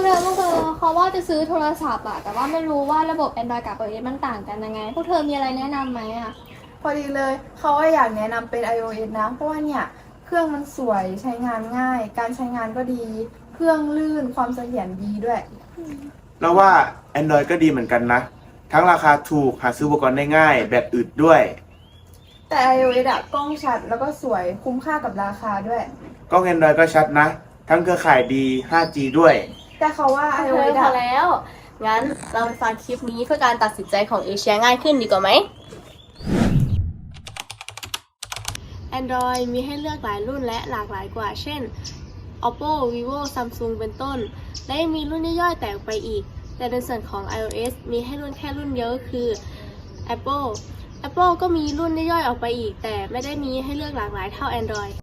กเธอพวกเธอเขาว่าจะซื้อโทรศัพท์อะแต่ว่าไม่รู้ว่าระบบ Android กับ iOS มันต่างกันยังไง พวกเธอมีอะไรแนะนำไหมอะพอดีเลยเขาก็อยากแนะนำเป็น iOS นะ เพราะว่าเนี่ย เครื่องมันสวยใช้งานง่าย การใช้งานก็ดี เครื่องลื่นความเสถียรดีด้วย เราว่า Android ก็ดีเหมือนกันนะ ทั้งราคาถูกหาซื้ออุปกรณ์ได้ง่าย แบบอึดด้วย แต่ iOS อะกล้องชัดแล้วก็สวยคุ้มค่ากับราคาด้วย กล้อง Android ก็ชัดนะ ทั้งเครือข่ายดี 5G ด้วย แต่เขาว่าเธอ iOS พออะแล้ว งั้นเราไปฟังคลิปนี้เพื่อการตัดสินใจของเอเชียง่ายขึ้นดีกว่าไหม Android มีให้เลือกหลายรุ่นและหลากหลายกว่า เช่น Oppo, Vivo, Samsung เป็นต้น และยังมีรุ่นย่อยๆแตกไปอีก แต่ในส่วนของ iOS มีให้รุ่นแค่รุ่นเดียวก็คือ Apple Apple ก็มีรุ่นย่อยๆออกไปอีก แต่ไม่ได้มีให้เลือกหลากหลายเท่า Android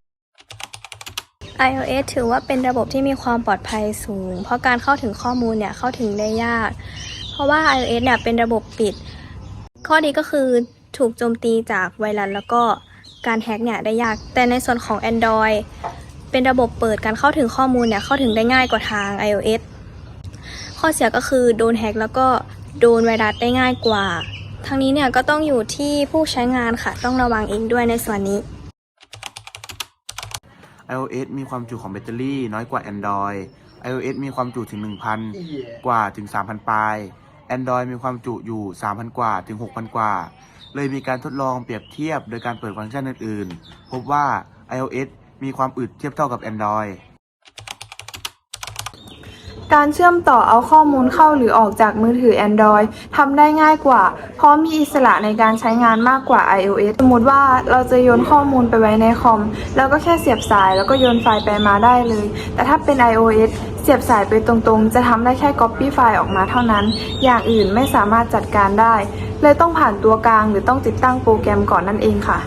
iOS ถือว่าเป็นระบบที่มีความปลอดภัยสูง เพราะการเข้าถึงข้อมูลเนี่ยเข้าถึงได้ยาก เพราะว่า iOS เนี่ยเป็นระบบปิด ข้อดีก็คือถูกโจมตีจากไวรัสแล้วก็การแฮ็กเนี่ยได้ยาก แต่ในส่วนของ Android เป็นระบบเปิดการเข้าถึงข้อมูลเนี่ยเข้าถึงได้ง่ายกว่าทาง iOS ข้อเสียก็คือโดนแฮ็กแล้วก็โดนไวรัสได้ง่ายกว่า ทั้งนี้เนี่ยก็ต้องอยู่ที่ผู้ใช้งานค่ะต้องระวังเองด้วยในส่วนนี้ iOS มีความจุของแบตเตอรี่น้อยกว่า Android iOS มีความจุถึง 1,000 กว่าถึง 3,000 ปลาย Android มีความจุอยู่ 3,000 กว่าถึง 6,000 กว่า เลยมีการทดลองเปรียบเทียบโดยการเปิดฟังก์ชันอื่นๆ พบว่า iOS มีความอึดเทียบเท่ากับ Android การเชื่อมต่อเอาข้อมูลเข้าหรือออกจากมือถือ Android ทำได้ง่ายกว่า เพราะมีอิสระในการใช้งานมากกว่า iOS สมมติว่าเราจะโยนข้อมูลไปไว้ในคอม แล้วก็แค่เสียบสายแล้วก็โยนไฟล์ไปมาได้เลย แต่ถ้าเป็น iOS เสียบสายไปตรงๆ จะทำได้แค่ Copy ไฟล์ออกมาเท่านั้น อย่างอื่นไม่สามารถจัดการได้ เลยต้องผ่านตัวกลางหรือต้องติดตั้งโปรแกรมก่อนนั่นเองค่ะ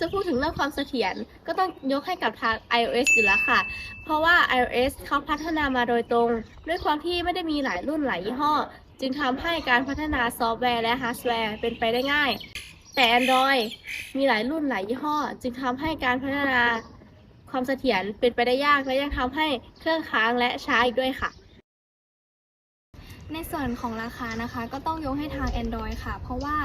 จะพูดถึงเรื่องความเสถียรก็ต้องยกให้กับทาง iOS อยู่แล้วค่ะ เพราะว่า iOS เขาพัฒนามาโดยตรง ด้วยความที่ไม่ได้มีหลายรุ่นหลายยี่ห้อ จึงทำให้การพัฒนาซอฟต์แวร์และฮาร์ดแวร์เป็นไปได้ง่าย แต่ Android มีหลายรุ่นหลายยี่ห้อ จึงทำให้การพัฒนาความเสถียรเป็นไปได้ยากและยังทำให้เครื่องค้างและช้าอีกด้วยค่ะ ในส่วนของราคานะคะก็ต้องยกให้ทาง Android ค่ะ เพราะว่า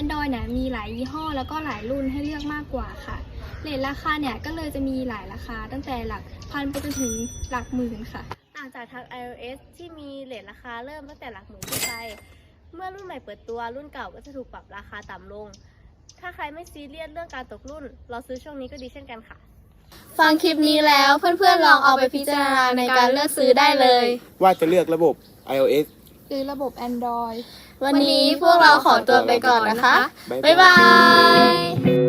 Android เนี่ยมีหลายยี่ห้อแล้วก็หลายรุ่นให้เลือกมากกว่าค่ะเรทราคาเนี่ยก็เลยจะมีหลายราคาตั้งแต่หลักพันไปจนถึงหลักหมื่นค่ะ ต่างจากทาง iOS ที่มีเลทราคาเริ่มตั้งแต่หลักหมื่นขึ้นไป เมื่อรุ่นใหม่เปิดตัวรุ่นเก่าก็จะถูกปรับราคาต่ำลง ถ้าใครไม่ซีเรียสเรื่องการตกรุ่น เราซื้อช่วงนี้ก็ดีเช่นกันค่ะ ฟังคลิปนี้แล้วเพื่อนๆลองเอาไปพิจารณาในการเลือกซื้อได้เลย ว่าจะเลือกระบบ iOS หรือระบบ Android วันนี้พวกเราขอตัวไปก่อนนะคะ บ๊ายบ๊ายบาบายย